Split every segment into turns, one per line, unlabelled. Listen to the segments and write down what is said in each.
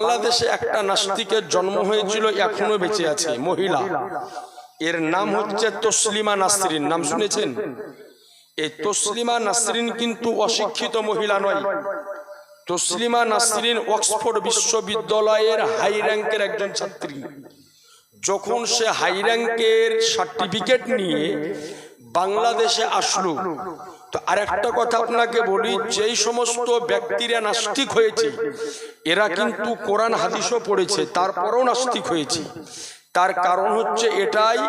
বাংলাদেশে একটা নাস্তিকের জন্ম হয়েছিল, এখনও বেঁচে আছে, মহিলা। এর নাম হচ্ছে তসলিমা নাসরিন। নাম শুনেছেন? এই তসলিমা নাসরিন কিন্তু অশিক্ষিত মহিলা নয়। তসলিমা নাসরিন অক্সফোর্ড বিশ্ববিদ্যালয়ের হাই র্যাঙ্কের একজন ছাত্রী। যখন সে হাই র্যাঙ্কের সার্টিফিকেট নিয়ে বাংলাদেশে আসলো তো আরেকটা কথা আপনাকে বলি যেই সমস্ত ব্যক্তিরা নাস্তিক হয়েছে এরা কিন্তু কোরআন হাদিসও পড়েছে তারপরেও নাস্তিক হয়েছে। তার কারণ হচ্ছে এটাই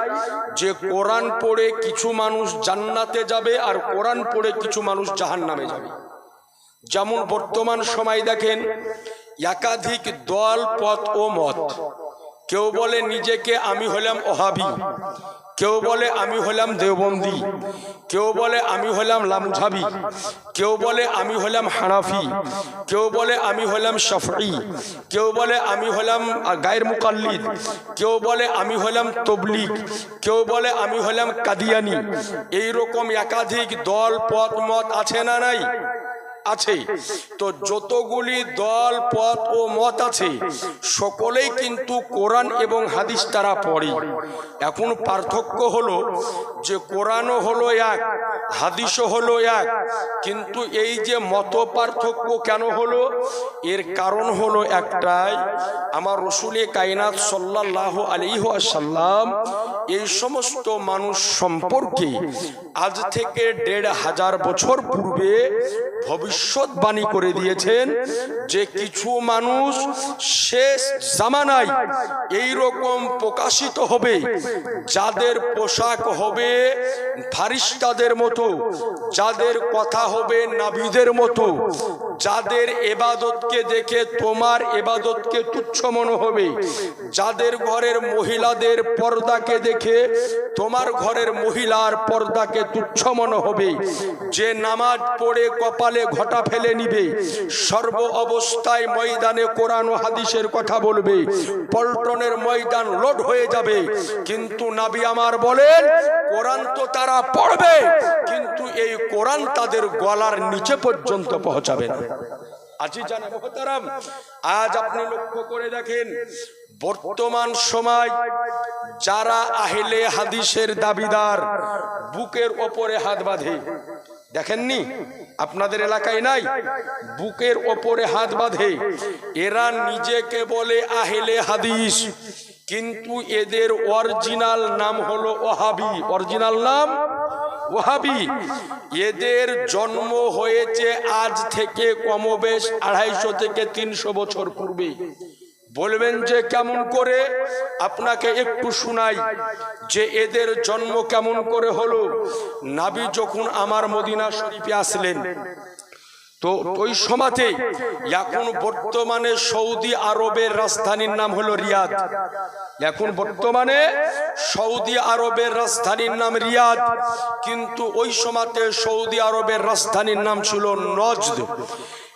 যে কোরআন পড়ে কিছু মানুষ জান্নাতে যাবে আর কোরআন পড়ে কিছু মানুষ জাহান্নামে যাবে। যেমন বর্তমান সময় দেখেন একাধিক দল পথ ও মত। কেউ বলে নিজেকে আমি হলাম ওহাবি। কেউ বলে আমি হলাম দেওবন্দি। কেউ বলে আমি হলাম লামঝাবি। কেউ বলে আমি হলাম হানাফি। কেউ বলে আমি হলাম শফি কেউ বলে আমি হলাম গায়ের মুকাল্লিদ। কেউ বলে আমি হলাম তবলিক কেউ বলে আমি হলাম কাদিয়ানি। এই রকম একাধিক দল পথ মত আছে না নাই? আছে তো যতগুলি দল পথ ও মত আছে, সকলেই কিন্তু কোরআন এবং হাদিস তারা পড়ে। এখন পার্থক্য হলো যে কোরআনও হলো এক, হাদিসও হলো এক, কিন্তু এই যে মত পার্থক্য কেন হলো? এর কারণ হলো একটাই, আমার রসুলে কায়নাত সাল্লাহ আলিহাসাল্লাম এই সমস্ত মানুষ সম্পর্কে আজ থেকে দেড় হাজার বছর পূর্বে ভবিষ্যৎবাণী করে দিয়েছেন যে কিছু মানুষ শেষ জামানায় এই রকম প্রকাশিত হবে, যাদের পোশাক হবে ফারিস্তাদের মতো, যাদের কথা হবে নাবিদের মতো, যাদের এবাদতকে দেখে তোমার এবাদতকে তুচ্ছ মনে হবে, যাদের ঘরের মহিলাদের পর্দাকে দেখে তোমার ঘরের মহিলার পর্দাকে তুচ্ছ মনে হবে। যে নামাজ পড়ে কপালে ঘটা ফেলে নিবে, সর্ব অবস্থায় ময়দানে কোরআন হাদিসের কথা বলবে, পল্টনের ময়দান লোড হয়ে যাবে। কিন্তু নাবি আমার বলেন, কোরআন তো তারা পড়বে, কিন্তু এই কোরআন তাদের গলার নিচে পর্যন্ত পৌঁছাবে না। আজি জানে মোহতারাম, আজ আপনি লক্ষ্য করে দেখেন বর্তমান সময় যারা আহলে হাদিসের দাবিদার, বুকের ওপরে হাত বাঁধে। দেখেননি? আপনাদের এলাকায় নাই? বুকের ওপরে হাত বাঁধে। এরা নিজেকে বলে আহেলে হাদিস, কিন্তু এদের অরিজিনাল নাম হলো ওহাবি। অরিজিনাল নাম? ওহাবি। এদের জন্ম হয়েছে আজ থেকে কমবেশ আড়াইশো থেকে তিনশো বছর পূর্বে। বলবেন যে কেমন করে? আপনাকে একটু শোনাই যে এদের জন্ম কেমন করে হলো? নাবি যখন আমার মদিনা শরীফে আসলেন, তো ওই সমাতে এখন বর্তমানে সৌদি আরবের রাজধানীর নাম হলো রিয়াদ। এখন বর্তমানে সৌদি আরবের রাজধানীর নাম রিয়াদ, কিন্তু ওই সমাতে সৌদি আরবের রাজধানীর নাম ছিল নজদ।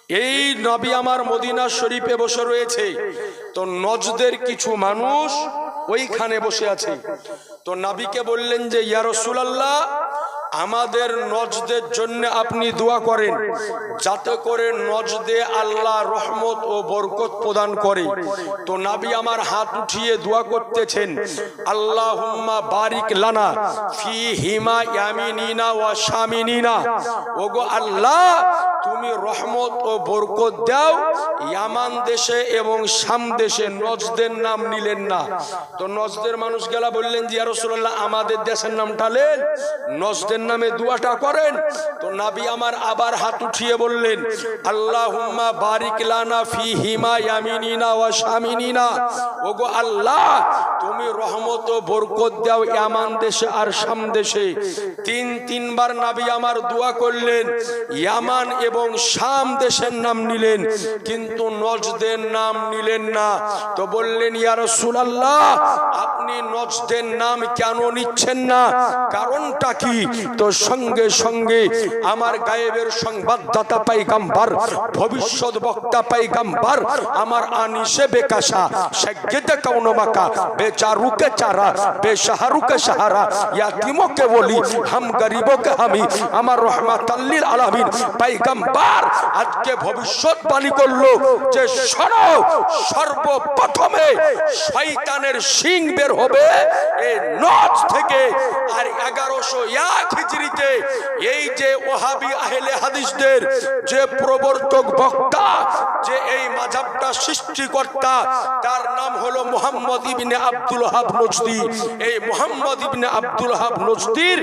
এই নবী আমার মদিনা শরীফে বসে রয়েছে। তো নজদের কিছু মানুষ ওইখানে বসে আছে। তো নাবিকে বললেন যে ইয়ারসুল্লাহ আমাদের নজদের জন্য আপনি দোয়া করেন, যাতে করে নজদে আল্লাহ রহমত ও বরকত প্রদান করে। তো নাবি আমার হাত উঠিয়ে দোয়া করতেছেন আল্লাহ বারিক লানা ফি হিমা ইয়ামিনিনা ওয়া শামিনিনা। ওগো আল্লাহ, তুমি রহমত ও বরকত দাও, ইয়ামান দেশে এবং শাম দেশে নজদের নাম নিলেন না। তো নজদের মানুষ গেলা বললেন যে, ইয়া রাসূলুল্লাহ, আমাদের দেশের নামটা লেন, নজদের নামে দুয়াটা করেন। তো নাবি আমার আবার হাত উঠিয়ে বললেন, আল্লাহুম্মা বারিক লানা ফি হিমা ইয়ামিনিনা ওয়া শামিনিনা। ওগো আল্লাহ, তুমি রহমত ও বরকত দাও ইয়ামান দেশে আর শাম দেশে। তিন, তিনবার নাবি আমার দোয়া করলেন, ইয়ামান এবং শাম দেশের নাম নিলেন, কিন্তু নজদের নাম নিলেন না। তো বললেন, ইয়া রাসূলুল্লাহ, আপনি নজদের নাম কেন নিচ্ছেন না? কারণটা কি? তো সঙ্গে সঙ্গে আমার গায়েবের সংবাদদাতা পাইগাম্বার, ভবিষ্যৎ বক্তা পাইগাম্বার, আমার আনিসে বেকাশা সেগেতে কাউনো মাকা বেচারুকে চারা, বেশাহারুকে সাহারা, ইয়াতিমকে বলি, হাম গরিবকে হামি, আমার রহমাতাল্লিল আলামিন পাইগাম্বার আজকে ভবিষ্যৎবাণী করল যে শোনো, সর্বপ্রথমে শয়তানের শিং বের হবে এই নজ থেকে আর এগারোশো এক হিজড়িতে এই যে ওহাবি আহলে হাদিসদের যে প্রবর্তক বক্তা যে এই মাঝাবটা সৃষ্টিকর্তা, তার নাম হলো Mohammad ibn Abdul Wahab Najdi. এই মোহাম্মদ ইবনে আব্দুল হাব নজদির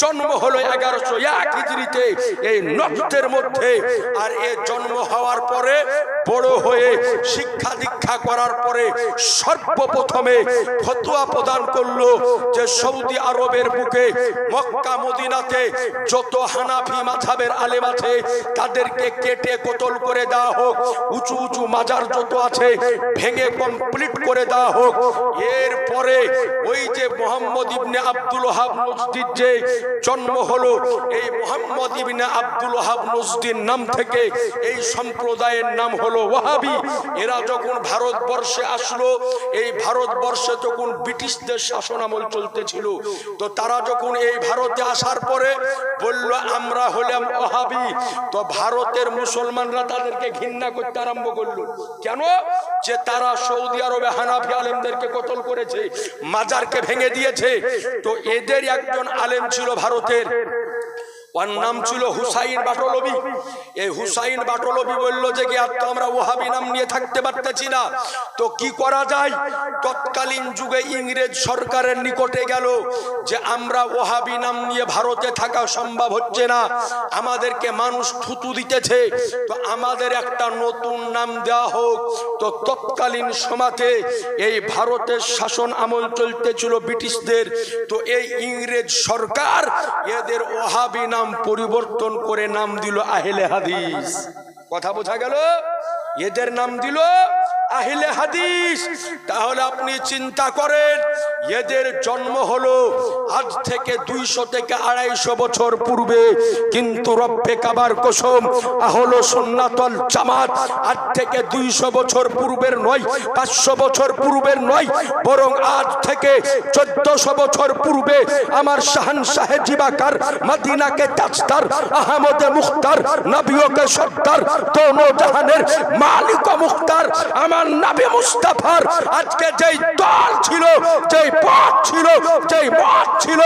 জন্ম হলো এগারোশো এক হিজড়িতে। এই নজদের মধ্যে, আর এ জন্ম হওয়ার পরে বড় হয়ে শিক্ষা দীক্ষা করার পরে সর্বপ্রথমে ফতুয়া প্রদান করল যে সৌদি আরবের বুকে মক্কা মদিনাতে যত হানাফি মাঝাবের আলেম আছে, তাদেরকে কেটে কোতল করে দেওয়া হোক উঁচু উঁচু মাজার যত আছে, ভেঙে কমপ্লিট করে দেওয়া হোক। এরপরে ওই যে মোহাম্মদ ইবনে আব্দুল হাব মসজিদ যে জন্ম হলো, এই মোহাম্মদ ইবনে আব্দুল হাব মসজিদ নাম থেকে এই সম্প্রদায়ের নাম হলো ওয়াহাবি। এরা যখন ভারতবর্ষে আসলো, এই ভারতবর্ষে তখন ব্রিটিশদের শাসন আমল চলতেছিল। তো তারা যখন এই ভারতে আসার পরে বলল, আমরা হলাম ওহাবি তো ভারতের মুসলমানরা তাদেরকে ঘৃণা করতে আরম্ভ করল। কেন? যে তারা সৌদি আরবে হানাফি আলেমদেরকে কতল করেছে, মাজারকে ভেঙে দিয়েছে। তো এদের একজন আলেম ছিল ভারতের। ওর নাম ছিল হুসাইন বাটলবি এই হুসাইন বাটলবি বলল যে কি আর তো আমরা ওহাবি নাম নিয়ে থাকতে পারতেছি না। তো কি করা যায়? তৎকালীন যুগে ইংরেজ সরকারের নিকটে গেল যে, আমরা ওহাবি নাম নিয়ে ভারতে থাকা সম্ভব হচ্ছে না। আমাদেরকে মানুষ থুতু দিতেছে। তো আমাদের একটা নতুন নাম দেওয়া হোক। তো তৎকালীন সমাজে এই ভারতের শাসন আমল চলতেছিল ব্রিটিশদের। তো এই ইংরেজ সরকার এদের ওহাবি নাম পরিবর্তন করে নাম দিল আহিলে হাদিস। কথা বোঝা গেল? এদের নাম দিল আহিলে হাদিস। তাহলে আপনি চিন্তা করেন এদের জন্ম হলো আজ থেকে দুইশো থেকে আড়াইশো বছর পূর্বে। কিন্তু রব্বে কাবার কসম হলো সুন্নাতল জামাত আজ থেকে দুইশো বছর পূর্বের নয়, পাঁচশো বছর পূর্বের নয়, বরং আজ থেকে চোদ্দশো বছর পূর্বে আমার শাহান সাহেব জিবাকার, মদিনাকে তাজদার, আহমদে মুখতার নবিয়কে সর্দার দোনো জাহানের মালিক মুখতার, আমার নাবি মুস্তাফার আজকে যেই দল ছিল, যেই পথ ছিল যেই মত ছিল,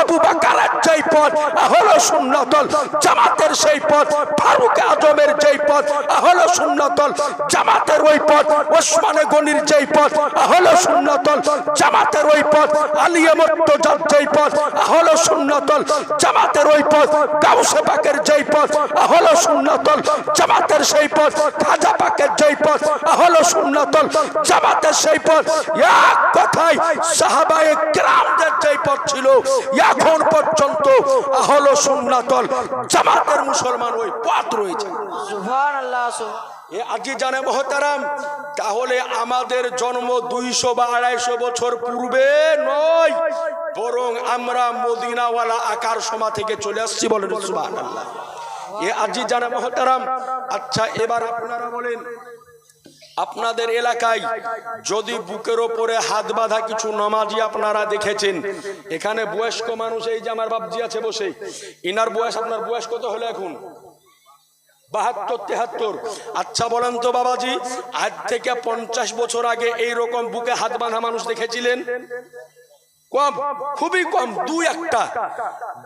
আবু বাকারের যেই পথ হলো সুন্নতল জামাতের সেই পথ ফারুক আজমের যেই পথ হলো সুন্নতল জামাতের ওই পথ ওসমানে গনির যেই পথ হলো সুন্নতল জামাতের ওই পথ আলিয়া মর্তজার যেই পথ হলো সুন্নতল জামাতের ওই পথ গাউসে পাকের যেই পথ হলো সুন্নতল জামাতের সেই পথ খাজা পাকের যেই পথ হলো সুন্নতল জামাতের সেই পথ এক কথায় সাহাবায়ে কেরামদের যেই পথ ছিল এখন পর্যন্ত হলো সুন্নাতল জামাতের মুসলমান ওই পথ রয়েছে। এ আজি জানে মহতারাম তাহলে আমাদের জন্ম দুইশো বা আড়াইশো বছর পূর্বে নয় বরং আমরা মদিনাওয়ালা আকার সমা থেকে চলে আসছি বলেন এ আজি জানে মহতারাম আচ্ছা এবার আপনারা বলেন আপনাদের এলাকায় যদি বুকের ওপরে হাত বাঁধা কিছু নমাজি আপনারা দেখেছেন, এখানে বয়স্ক মানুষ, এই যে আমার বাবজি আছে বসে, ইনার বয়স আপনার বয়স কত হলো এখন? বাহাত্তর, তেহাত্তর। আচ্ছা বলেন তো বাবাজি, আজ থেকে পঞ্চাশ বছর আগে এই রকম বুকে হাত বাঁধা মানুষ দেখেছিলেন? কম, খুবই কম, দুই একটা।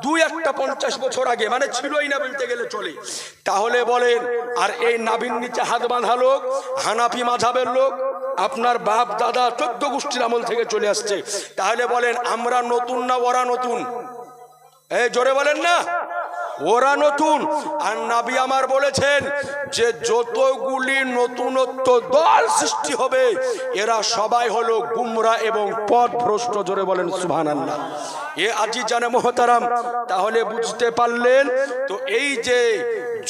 দুই একটা পঞ্চাশ বছর আগে মানে ছিলই না বলতে গেলে চলে। তাহলে বলেন, আর এই নাবিন নিচে হাত বাঁধা লোক, হানাফি মাঝাবের লোক, আপনার বাপ, দাদা, চোদ্দ গোষ্ঠীর আমল থেকে চলে আসছে। তাহলে বলেন, আমরা নতুন না ওরা নতুন? এই জোরে বলেন না। ওরা নতুন। আর নাবি আমার বলেছেন যে যতগুলি নতুনত্ব দল সৃষ্টি হবে, এরা সবাই হলো গুমরা এবং পথ ভ্রষ্ট জোরে বলেন সুহান আল্লাহ এ আজি জানে মোহতারাম, তাহলে বুঝতে পারলেন তো এই যে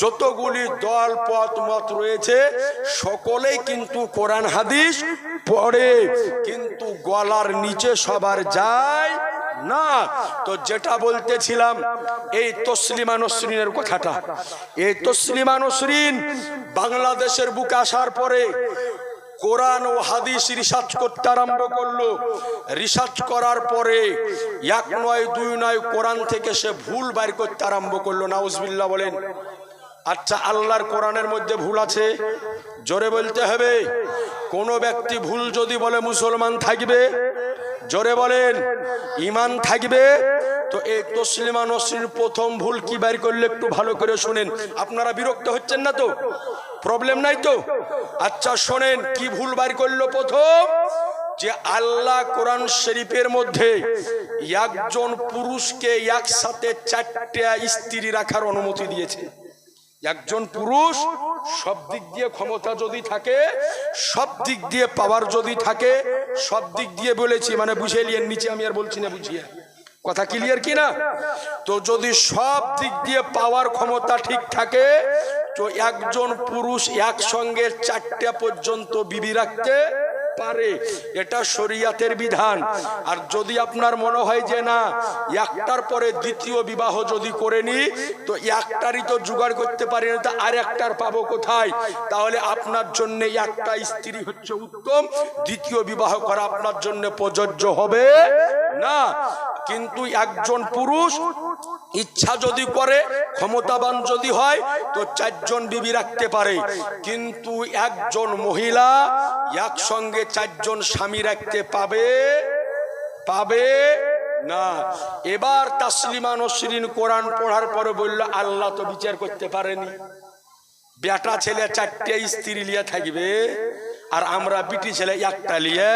যতগুলি দল, পথ, মত রয়েছে, সকলেই কিন্তু কোরআন হাদিস পড়ে, কিন্তু গলার নিচে সবার যায় না, তো যেটা বলতেছিলাম, এই তসলিমা নসরিনের কথাটা। এই তসলিমা নসরিন বাংলাদেশের বুকে আসার পরে কোরআন ও হাদিস রিসার্চ করতে আরম্ভ করল। রিসার্চ করার পরে এক নয়, দুই নয় কোরআন থেকে সে ভুল বাইর করতে আরম্ভ করল। নাউজবিল্লা বলেন আচ্ছা আল্লাহর কোরআনের মধ্যে ভুল আছে? জোরে বলতে হবে, কোনো ব্যক্তি ভুল যদি বলে মুসলমান থাকবে জোরে বলেন ইমান থাকবে? তো এই তসলিমা নসরির প্রথম ভুল কি বের করলে একটু ভালো করে শুনেন। আপনারা বিরক্ত হচ্ছেন না তো? প্রবলেম নাই তো? আচ্ছা শোনেন, কি ভুল বের করল প্রথম? যে আল্লাহ কোরআন শরীফের মধ্যে একজন পুরুষকে একসাথে চারটে স্ত্রী রাখার অনুমতি দিয়েছে। একজন পুরুষ, সব দিক দিয়ে ক্ষমতা যদি থাকে, সব দিক দিয়ে পাওয়ার যদি থাকে, সব দিক দিয়ে বলেছি মানে বুঝে নিয়ে নিচে আমি আর বলছি না, বুঝিয়ে। কথা ক্লিয়ার কি না? তো যদি সব দিক দিয়ে পাওয়ার ক্ষমতা ঠিক থাকে, তো একজন পুরুষ একসঙ্গে চারটা পর্যন্ত বিবি রাখতে পারে, এটা শরিয়াতের বিধান। আর যদি আপনার মনে হয় যে না, একটার পরে দ্বিতীয় বিবাহ যদি করে নি, তো একটারই তো জোগাড় করতে পারি না, তো আর একটার পাবো কোথায়? তাহলে আপনার জন্য একটা স্ত্রী হচ্ছে উত্তম, দ্বিতীয় বিবাহ করা আপনার জন্য প্রযোজ্য হবে না। কিন্তু একজন পুরুষ ইচ্ছা যদি করে, ক্ষমতাবান যদি হয়, তো চারজন বিবি রাখতে পারে। কিন্তু একজন মহিলা একসঙ্গে চারজন স্বামী রাখতে পাবে? পাবে না। এবার তাসলিমা নসরিন কোরআন পড়ার পরে বলল, আল্লাহ তো বিচার করতে পারেনি। বেটা ছেলে চারটে স্ত্রী লিয়া থাকবে। আর আমরা বিটি ছেলে একটা লিয়ে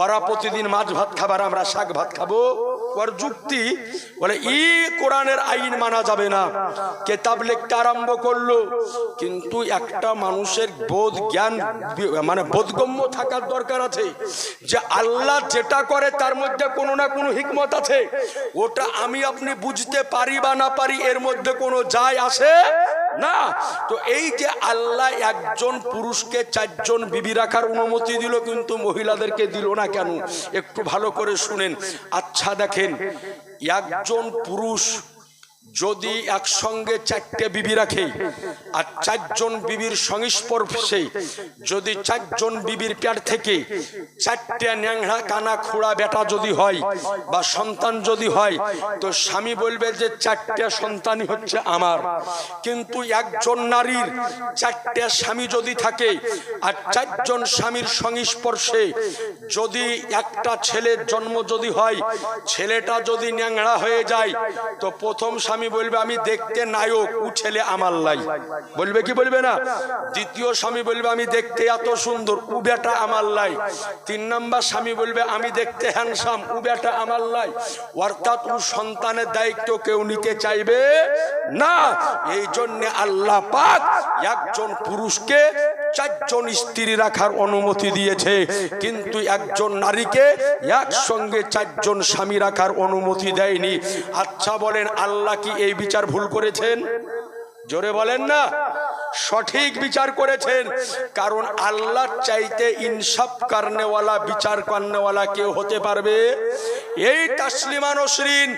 ওরা প্রতিদিন মাছ ভাত খাবার, আমরা শাক ভাত খাব। ওর যুক্তি বলে, ই কোরআনের আইন মানা যাবে না। কেতাব লিখতে আরম্ভ করল। কিন্তু একটা মানুষের বোধ জ্ঞান মানে বোধগম্য থাকার দরকার আছে যে আল্লাহ যেটা করে তার মধ্যে কোনো না কোনো হিকমত আছে। ওটা আমি আপনি বুঝতে পারি বা না পারি, এর মধ্যে কোনো যায় আসে না? তো এই যে আল্লাহ একজন পুরুষকে চারজন বিবি রাখার অনুমতি দিল, কিন্তু মহিলাদেরকে দিল না কেন? একটু ভালো করে শুনেন। আচ্ছা দেখেন, একজন পুরুষ যদি একসঙ্গে চারটে বিবি রাখে আর চারজন বিবির সংস্পর্শে যদি চারজন বিবির পেট থেকে চারটে ন্যাংড়া কানা খোড়া বেটা যদি হয় বা সন্তান যদি হয়, তো স্বামী বলবে যে চারটে সন্তানই হচ্ছে আমার। কিন্তু একজন নারীর চারটে স্বামী যদি থাকে আর চারজন স্বামীর সংস্পর্শে যদি একটা ছেলের জন্ম যদি হয়, ছেলেটা যদি ন্যাংড়া হয়ে যায়, তো প্রথম স্বামী বলবে, আমি দেখতে নায়ক ও ছেলে আমার লাই। বলবে কি বলবে না? দ্বিতীয় স্বামী বলবে, আমি দেখতে এত সুন্দর, উ বেটা আমার লাই। তিন নম্বর স্বামী বলবে, আমি দেখতে হ্যান্ডসাম উ বেটা আমার লাই। অর্থাৎ ও সন্তানের দায়িত্ব কেউ নিতে চাইবে না। এই জন্য আল্লাহ পাক একজন পুরুষকে চারজন স্ত্রী রাখার অনুমতি দিয়েছে। কিন্তু একজন নারীকে একসঙ্গে চারজন স্বামী রাখার অনুমতি দেয়নি। আচ্ছা বলেন, আল্লাহ কি এই বিচার ভুল করেছেন? জোরে বলেন না। সঠিক বিচার করেছেন। কারণ আল্লাহ চাইতে ইনসাফ কারণেওয়ালা বিচার কারণেওয়ালা কেউ হতে পারবে। এই তাসলিমা নসরিন,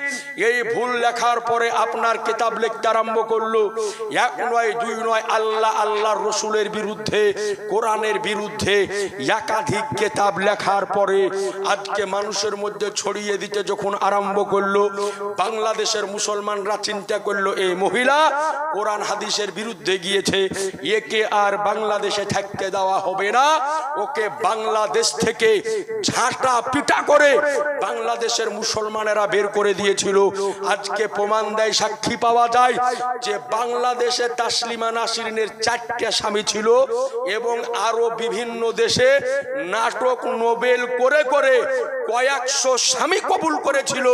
এই ভুল লেখার পরে আপনার কিতাব লিখতে আরম্ভ করল। এক নয়, দুই নয়, আল্লাহ আল্লাহর রসুলের বিরুদ্ধে, কোরআনের বিরুদ্ধে একাধিক কিতাব লেখার পরে আজকে মানুষের মধ্যে ছড়িয়ে দিতে যখন আরম্ভ করল, বাংলাদেশের মুসলমানরা চিন্তা করল, এই মহিলা কোরআন, হাদিসের বিরুদ্ধে গিয়েছে একে আর বাংলাদেশে থাকতে দেওয়া হবে না। ওকে বাংলাদেশ থেকে ঝাঁটা পিটা করে বাংলাদেশের মুসলমানেরা বের করে দিয়েছিল। আজকে প্রমাণ দেয়, সাক্ষী পাওয়া যায় যে বাংলাদেশে তাসলিমা নাসরিনের চারটে স্বামী ছিল এবং আরও বিভিন্ন দেশে নাটক নোবেল করে করে কয়েকশো স্বামী কবুল করেছিল।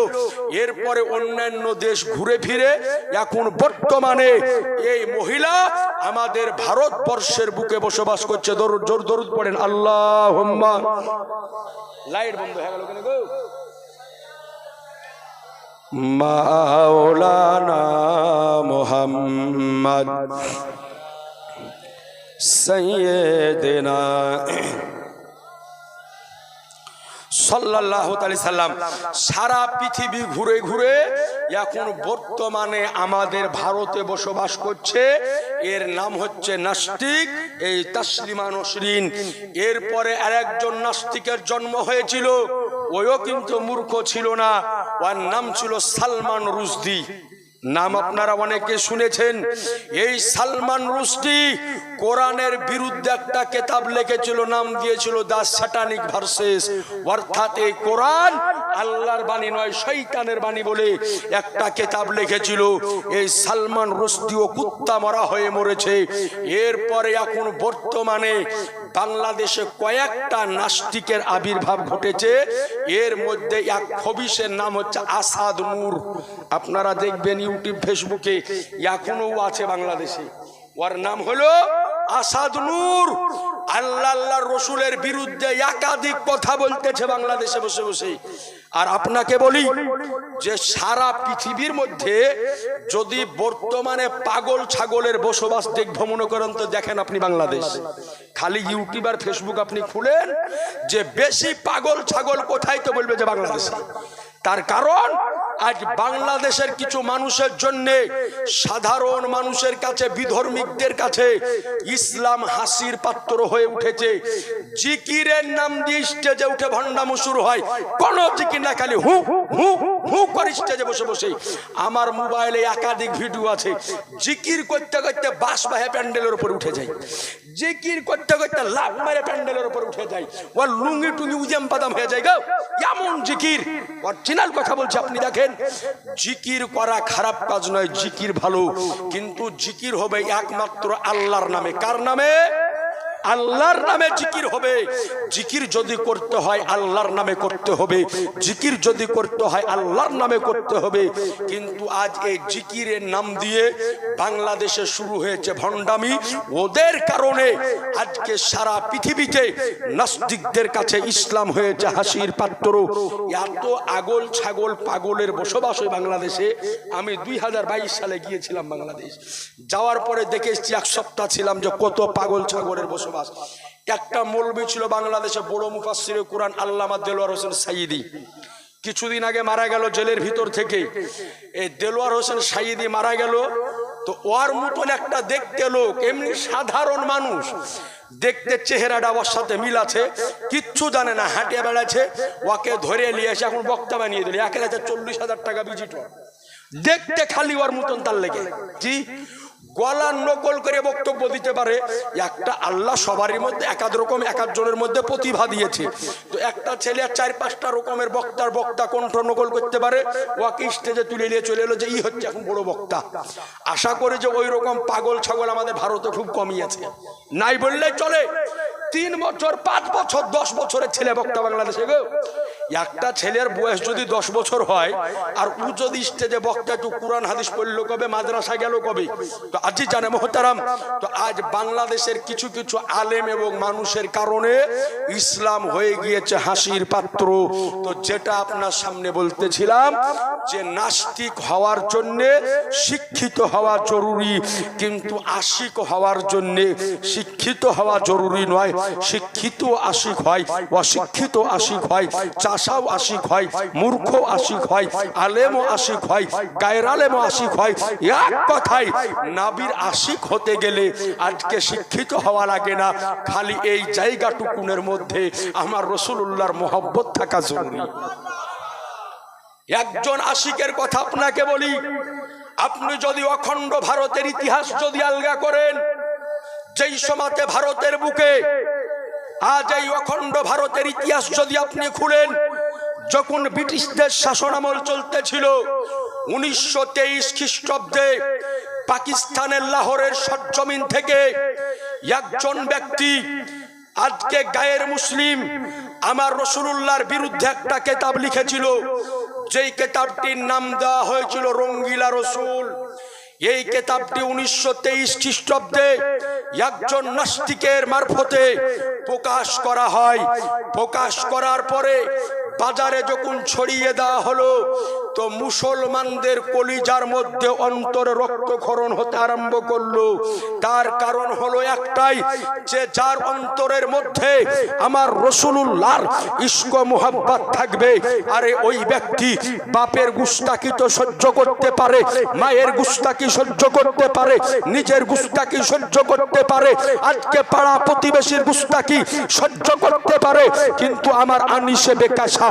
এরপরে অন্যান্য দেশ ঘুরে ফিরে, এখন বর্তমানে এই মহিলা আমাদের ভারতবর্ষের বুকে বসবাস করছে। জোর দরুদ পড়েন আল্লাহ লাইট বন্ধ হয়ে গেল মাওলানা মোহাম্মদ সাল্লাম, সারা পৃথিবী ঘুরে ঘুরে এখন বর্তমানে আমাদের ভারতে বসবাস করছে। এর নাম হচ্ছে নাস্তিক, এই তাসলিমা নসরিন। এরপরে আরেকজন নাস্তিকের জন্ম হয়েছিল, ওইও কিন্তু মূর্খ ছিল না। ওর নাম ছিল সালমান রুজদি নাম আপনারা অনেকে শুনেছেন। এই সালমান রুশদি কোরআনের বিরুদ্ধে একটা কেতাব লিখেছিল, নাম দিয়েছিল দা স্যাটানিক ভার্সেস। অর্থাৎ এই কোরআন আল্লাহর বাণী নয় শৈতানের বাণী বলে একটা কেতাব লিখেছিল। এই সালমান রুশদিও কুত্তা মরা হয়ে মরেছে। এরপরে এখন বর্তমানে বাংলাদেশে কয়েকটা নাস্তিকের আবির্ভাব ঘটেছে। এর মধ্যে এক খবিসের নাম হচ্ছে আসাদ নূর। আপনারা দেখবেন ইউটিউব, ফেসবুকে এখনও আছে বাংলাদেশে। ওর নাম হলো আসাদ নূর। আল্লাহ আল্লাহ রসুলের বিরুদ্ধে একাধিক কথা বলতেছে বাংলাদেশে বসে বসে। আর আপনাকে বলি যে সারা পৃথিবীর মধ্যে যদি বর্তমানে পাগল ছাগলের বসবাস দেখব মনে করেন, তো দেখেন আপনি বাংলাদেশ। খালি ইউটিউব আর ফেসবুক আপনি খুলেন যে বেশি পাগল ছাগল কোথায়, তো বলবে যে বাংলাদেশে। তার কারণ আজ বাংলাদেশের কিছু মানুষের জন্য, সাধারণ মানুষের কাছে বিধর্মিকদের কাছে ইসলাম হাসির পাত্র হয়ে উঠেছে। জিকিরের নাম দিয়ে স্টেজে উঠে ভণ্ডামো শুরু হয়। কোনো জিকির না, খালি হু হু হু করে স্টেজে বসে বসে। আমার মোবাইলে একাধিক ভিডিও আছে। জিকির করতে করতে বাস বাহে প্যান্ডেলের উপর উঠে যায়। জিকির করতে করতে লাভ মারে প্যান্ডেলের উপর উঠে যায়। ওর লুঙ্গি টুঙ্গি উজাম বাদাম হয়ে যায় গো। এমন জিকির। অরিজিনাল কথা বলছি, আপনি দেখেন। জিকির করা খারাপ কাজ নয়, জিকির ভালো। কিন্তু জিকির হবে একমাত্র আল্লাহর নামে। কার নামে? আল্লাহর নামে জিকির হবে। জিকির যদি করতে হয় আল্লাহর নামে করতে হবে। জিকির যদি করতে হয় আল্লাহর নামে করতে হবে। কিন্তু আজ এই জিকিরের নাম দিয়ে বাংলাদেশে শুরু হয়েছে ভণ্ডামি। ওদের কারণে আজকে সারা পৃথিবীতে নাস্তিকদের কাছে ইসলাম হয়েছে হাসির পাত্র। এত আগল ছাগল পাগলের বসবাস হয় বাংলাদেশে। আমি দুই হাজার বাইশ সালে গিয়েছিলাম বাংলাদেশ। যাওয়ার পরে দেখে এসেছি এক সপ্তাহ ছিলাম যে কত পাগল ছাগলের বসবাস। একটা মৌলবী ছিল বাংলাদেশে বড় মুফাসির কোরআন আল্লামা দেলোয়ার হোসেন সাইদি কিছুদিন আগে মারা গেল জেলের ভিতর থেকে। এই দেলোয়ার হোসেন সাইদি মারা গেল, তো ওর মতন একটা দেখতে লোক, এমনি সাধারণ মানুষ। দেখতে চেহারাটা ওর সাথে মিল আছে, কিচ্ছু জানে না হাঁটে বেড়াচ্ছে, ওকে ধরে নিয়ে এসে এখন বক্তা বানিয়ে দিল। একের হাজার চল্লিশ হাজার টাকা ভিজিটর দেখতে খালি ওর মতন তার লেগে। জি? গলার নকল করে বক্তব্য দিতে পারে। একটা আল্লাহ সবারই মধ্যে একাদ রকম একাধজনের মধ্যে প্রতিভা দিয়েছে। তো একটা ছেলে চার, পাঁচটা রকমের বক্তার বক্তা কণ্ঠ নকল করতে পারে। ওকে স্টেজে তুলে নিয়ে চলে এলো যে, ই হচ্ছে এখন বড় বক্তা। আশা করি যে ওই রকম পাগল ছাগল আমাদের ভারতে খুব কমই আছে। নাই বললেই চলে। তিন বছর, পাঁচ বছর, দশ বছরের ছেলে বক্তা বাংলাদেশে গো। একটা ছেলের বয়স যদি দশ বছর হয়, আর ও যদি স্টেজে বক্তা, একটু কোরআন, হাদিস পড়ল কবে মাদ্রাসা গেল কবে? তো আজই জানে মোহতারাম, তো আজ বাংলাদেশের কিছু কিছু আলেম এবং মানুষের কারণে ইসলাম হয়ে গিয়েছে হাসির পাত্র। তো যেটা আপনার সামনে বলতেছিলাম, যে নাস্তিক হওয়ার জন্যে, শিক্ষিত হওয়া জরুরি, কিন্তু আশিক হওয়ার জন্যে শিক্ষিত হওয়া জরুরি নয়। শিক্ষিত আশিক হয়, অশিক্ষিত আশিক হয় চাষাও আশিক হয় মূর্খ আশিক হয়, আলেমও আশিক হয়, গায়ের আলেমও আশিক হয়, এক কথাই নাবির আশিক হতে গেলে আজকে শিক্ষিত হওয়া লাগে না। খালি এই জায়গাটুকুনের মধ্যে আমার রসুল্লাহর মোহব্বত থাকা জরুরি। একজন আশিকের কথা আপনাকে বলি, আপনি যদি অখণ্ড ভারতের ইতিহাস যদি আলগা করেন, যেই সমাতে ভারতের বুকে আজ এই অখণ্ড ভারতের ইতিহাস যদি আপনি খুলেন, যখন ব্রিটিশদের শাসন আমল চলতেছিল, উনিশশো তেইশ খ্রিস্টাব্দে পাকিস্তানের লাহোরের সজ্জমিন থেকে একজন ব্যক্তি, আজকে গায়ের মুসলিম, আমার রসুল্লাহর বিরুদ্ধে একটা কেতাব লিখেছিল, যেই কেতাবটির নাম দেওয়া হয়েছিল রঙ্গিলা রসুল। এই কেতাবটি উনিশশো তেইশ খ্রিস্টাব্দে একজন নাস্তিকের মারফতে প্রকাশ করা হয়। প্রকাশ করার পরে বাজারে যখন ছড়িয়ে দেওয়া হলো, তো মুসলমানদের কলিজার মধ্যে অন্তরে রক্তক্ষরণ হতে আরম্ভ করল। তার কারণ হলো একটাই, যে যার অন্তরের মধ্যে আমার রসুলুল্লাহর ইস্ক মোহাব্বত থাকবে, আরে ওই ব্যক্তি বাপের গুস্তাকি তো সহ্য করতে পারে, মায়ের গুস্তাকি সহ্য করতে পারে, নিজের গুস্তাকি সহ্য করতে পারে, আজকে পাড়া প্রতিবেশীর গুস্তাকি সহ্য করতে পারে, কিন্তু আমার আনিসে বেকাশা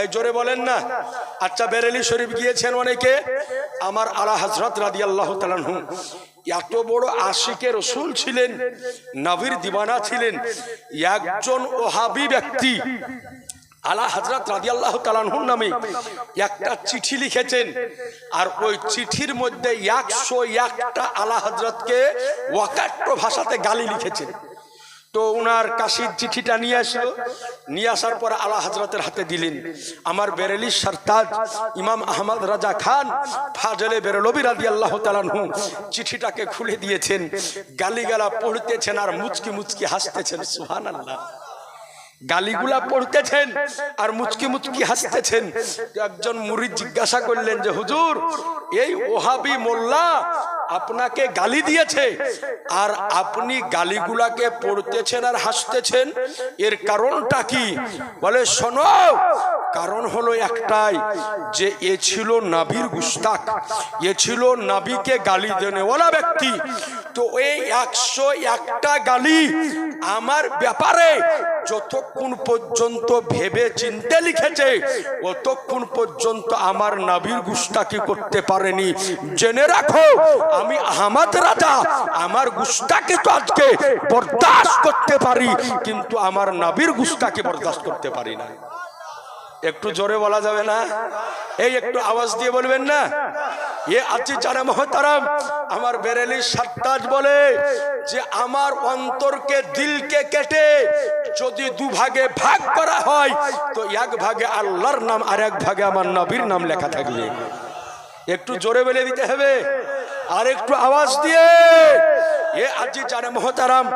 এই জোরে বলেন না। আচ্ছা বেরেলি শরীফ গিয়েছেন অনেকে? আমার আলা হজরত রাদি আল্লাহ তালানহু এত বড় আশিকে রসুল ছিলেন, নবীর দিবানা ছিলেন, একজন ওহাবি ব্যক্তি, আলা হজরত রাজি আল্লাহ তালানহুর নামে একটা চিঠি লিখেছেন, আর ওই চিঠির মধ্যে একশো একটা আলা হজরতকে ওয়াকাট্য ভাষাতে গালি লিখেছেন। তো উনার কাশির চিঠিটা নিয়ে আসলো। নিয়ে আসার পর আলা হজরতের হাতে দিলেন। আমার বেরেলি সরতাজ ইমাম আহমদ রাজা খান ফাজলে বেরলবি রাদি আল্লাহ তালানহু চিঠিটাকে খুলে দিয়েছেন। গালিগালা পড়তেছেন আর মুচকি মুচকি হাসতেছেন সুহান আল্লাহ গালিগুলা পড়তেছেন আর মুচকি মুচকি হাসতেছেন। একজন মুরিদ জিজ্ঞাসা করলেন যে, হুজুর, এই ওহাবি মোল্লা আপনাকে গালি দিয়েছে আর আপনি গালিগুলাকে পড়তেছেন আর হাসতেছেন। এর কারণটা কি? বলে, শোনো, কারণ হলো একটাই যে এ ছিল নাবির গুস্তাক এ ছিল নাবিকে গালি দেনেওয়ালা ব্যক্তি। তো এই একশো একটা গালি আমার ব্যাপারে যতক্ষণ পর্যন্ত ভেবে চিনতে লিখেছে, অতক্ষণ পর্যন্ত আমার নাবির গুস্তাকি করতে পারেনি। জেনে রাখো আমি আহমদ রাজা, আমার গুস্তাকে তো আজকে বরদাস্ত করতে পারি, কিন্তু আমার নাবির গুস্তাকে বরদাস্ত করতে পারি না। একটু জোরে বলা যাবে না? এই একটু আওয়াজ দিয়ে বলবেন না? এ আছে যারা মহতারাম, আমার বেরেলি সাত্তাজ বলে যে আমার অন্তরকে দিলকে কেটে যদি দুভাগে ভাগ করা হয়, তো এক ভাগে আল্লাহর নাম আর এক ভাগে আমার নবীর নাম লেখা থাকবে। একটু জোরে বলে দিতে হবে। আর একটু আওয়াজ দিয়ে এ আজি যারা মহতারাম